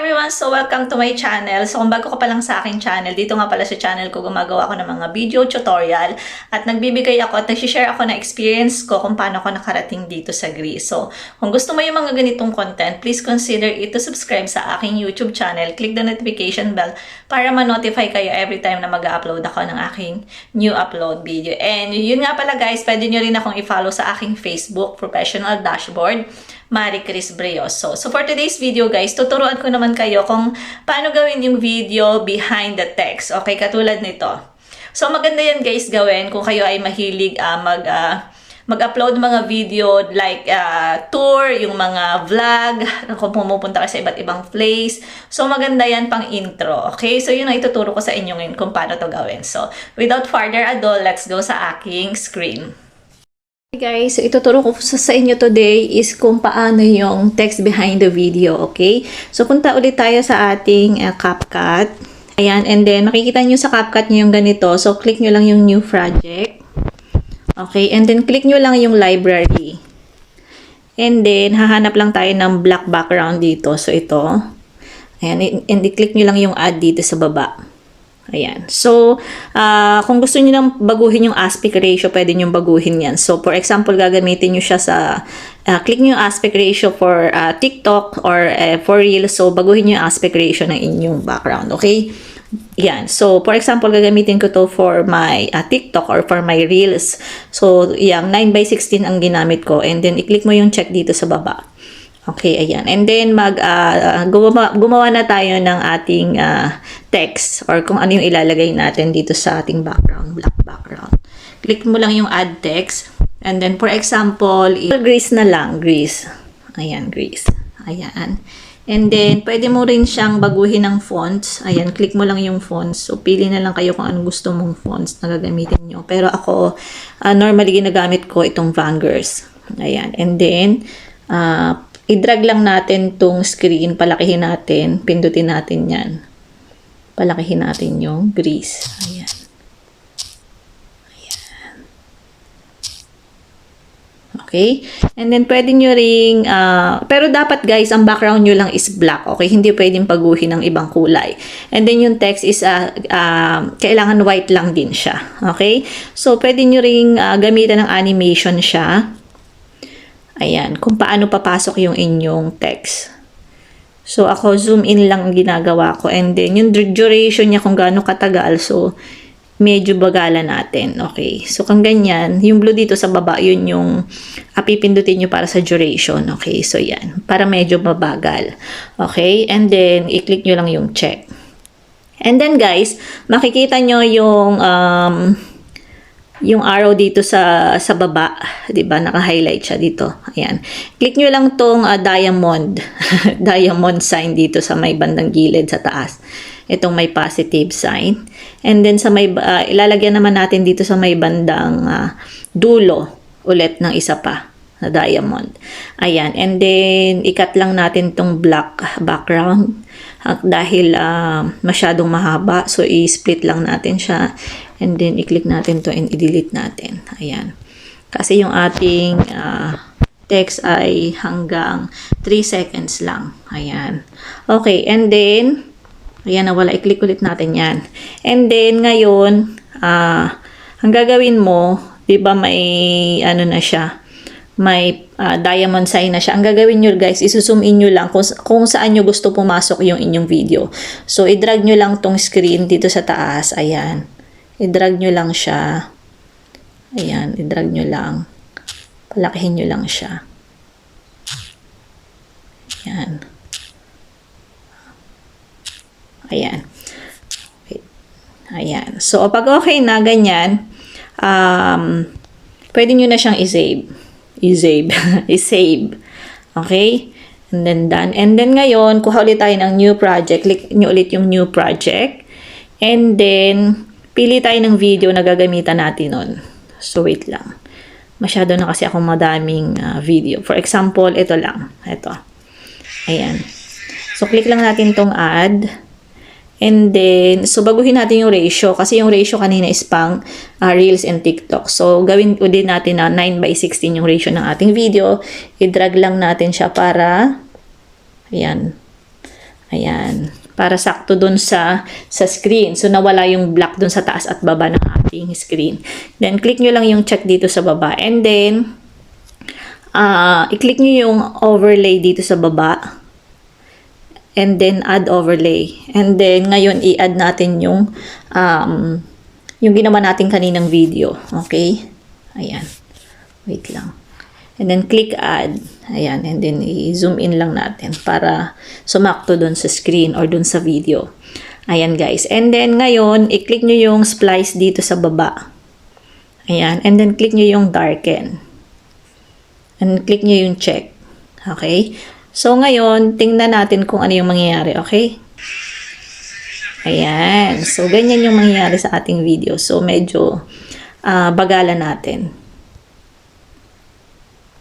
everyone! So, welcome to my channel. So, kung bago ka pa lang sa aking channel, dito nga pala sa channel ko gumagawa ako ng mga video tutorial at nagbibigay ako at nagsishare ako na experience ko kung paano ako nakarating dito sa Greece. So, kung gusto mo yung mga ganitong content, please consider it to subscribe sa aking YouTube channel. Click the notification bell para ma-notify kayo every time na mag-upload ako ng aking new upload video. And yun nga pala guys, pwede nyo rin akong i-follow sa aking Facebook, Professional Dashboard. Marie Chris Brioso. So for today's video guys, tuturuan ko naman kayo kung paano gawin yung video behind the text. Okay, katulad nito. So maganda yan guys gawin kung kayo ay mahilig ah, mag ah, mag-upload mga video like ah, tour, yung mga vlog, kung pumupunta ka sa iba't ibang place. So maganda yan pang intro. Okay? So yun ang ituturo ko sa inyo ngayon kung paano to gawin. So without further ado, let's go sa aking screen. Hey guys, so ituturo ko sa, inyo today is kung paano yung text behind the video, okay? So punta ulit tayo sa ating uh, CapCut. Ayan, and then makikita nyo sa CapCut nyo yung ganito. So click nyo lang yung new project. Okay, and then click nyo lang yung library. And then hahanap lang tayo ng black background dito. So ito. Ayan, and i-click nyo lang yung add dito sa baba. Ayan. So, uh, kung gusto niyo nang baguhin yung aspect ratio, pwede niyo baguhin yan. So, for example, gagamitin niyo siya sa, uh, click niyo yung aspect ratio for uh, TikTok or uh, for Reels. So, baguhin niyo yung aspect ratio ng inyong background. Okay? Yan. So, for example, gagamitin ko to for my uh, TikTok or for my Reels. So, yung 9 by 16 ang ginamit ko. And then, i-click mo yung check dito sa baba. Okay, ayan. And then mag uh, gumawa, gumawa na tayo ng ating uh, text or kung ano yung ilalagay natin dito sa ating background, black background. Click mo lang yung add text. And then for example, grease na lang, grease. Ayan, grease. Ayan. And then, pwede mo rin siyang baguhin ng fonts. Ayan, click mo lang yung fonts. So, pili na lang kayo kung anong gusto mong fonts na gagamitin nyo. Pero ako, uh, normally ginagamit ko itong Vangers. Ayan. And then, uh, i-drag lang natin tong screen, palakihin natin, pindutin natin yan. Palakihin natin yung grease. Ayan. Ayan. Okay? And then, pwede nyo ring, uh, pero dapat guys, ang background nyo lang is black. Okay? Hindi pwedeng paguhin ng ibang kulay. And then, yung text is, uh, uh, kailangan white lang din siya. Okay? So, pwede nyo ring uh, gamitan ng animation siya. Ayan, kung paano papasok yung inyong text. So, ako zoom in lang ang ginagawa ko. And then, yung duration niya kung gaano katagal. So, medyo bagalan natin. Okay. So, kung ganyan, yung blue dito sa baba, yun yung uh, pipindutin nyo para sa duration. Okay. So, yan. Para medyo mabagal. Okay. And then, i-click nyo lang yung check. And then, guys, makikita nyo yung um, yung arrow dito sa sa baba, 'di ba? Naka-highlight siya dito. Ayan. Click niyo lang tong uh, diamond, diamond sign dito sa may bandang gilid sa taas. Itong may positive sign. And then sa may uh, ilalagyan naman natin dito sa may bandang uh, dulo ulit ng isa pa na diamond. Ayan. And then ikat lang natin tong black background dahil uh, masyadong mahaba. So i-split lang natin siya And then, i-click natin to and i-delete natin. Ayan. Kasi yung ating uh, text ay hanggang 3 seconds lang. Ayan. Okay, and then, ayan na wala, i-click ulit natin yan. And then, ngayon, uh, ang gagawin mo, di ba may, ano na siya, may uh, diamond sign na siya. Ang gagawin nyo guys, isuzoom in nyo lang kung, kung saan nyo gusto pumasok yung inyong video. So, i-drag nyo lang tong screen dito sa taas. Ayan i-drag nyo lang siya. Ayan, i-drag nyo lang. Palakihin nyo lang siya. Ayan. Ayan. Ayan. So, pag okay na, ganyan, um, pwede nyo na siyang i-save. I-save. i-save. Okay? And then done. And then ngayon, kuha ulit tayo ng new project. Click nyo ulit yung new project. And then, pili tayo ng video na gagamitan natin nun. So, wait lang. Masyado na kasi akong madaming uh, video. For example, ito lang. Ito. Ayan. So, click lang natin tong add. And then, so baguhin natin yung ratio. Kasi yung ratio kanina is pang uh, Reels and TikTok. So, gawin din natin na 9 by 16 yung ratio ng ating video. I-drag lang natin siya para, ayan, Ayan. Para sakto dun sa, sa screen. So, nawala yung black dun sa taas at baba ng ating screen. Then, click nyo lang yung check dito sa baba. And then, ah i-click nyo yung overlay dito sa baba. And then, add overlay. And then, ngayon, i-add natin yung, um, yung ginawa natin kaninang video. Okay? Ayan. Wait lang. And then click add. Ayan. And then i-zoom in lang natin para sumakto dun sa screen or dun sa video. Ayan guys. And then ngayon, i-click nyo yung splice dito sa baba. Ayan. And then click nyo yung darken. And click nyo yung check. Okay? So ngayon, tingnan natin kung ano yung mangyayari. Okay? Ayan. So, ganyan yung mangyayari sa ating video. So, medyo ah, bagalan natin.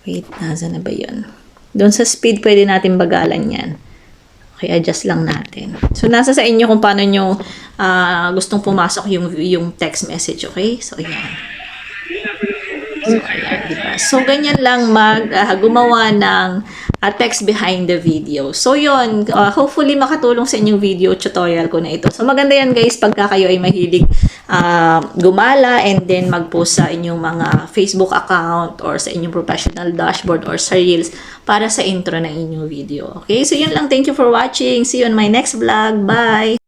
Wait, nasa na ba yun? Doon sa speed, pwede natin bagalan yan. Okay, adjust lang natin. So, nasa sa inyo kung paano nyo ah, gustong pumasok yung, yung text message, okay? So, ayan. So, ayan, diba? So, ganyan lang mag, ah, gumawa ng ah, text behind the video. So, yun. ah, hopefully, makatulong sa inyong video tutorial ko na ito. So, maganda yan, guys, pagka kayo ay mahilig ah, gumala and then mag-post sa inyong mga Facebook account or sa inyong professional dashboard or sa Reels para sa intro ng inyong video. Okay? So, yun lang. Thank you for watching. See you on my next vlog. Bye!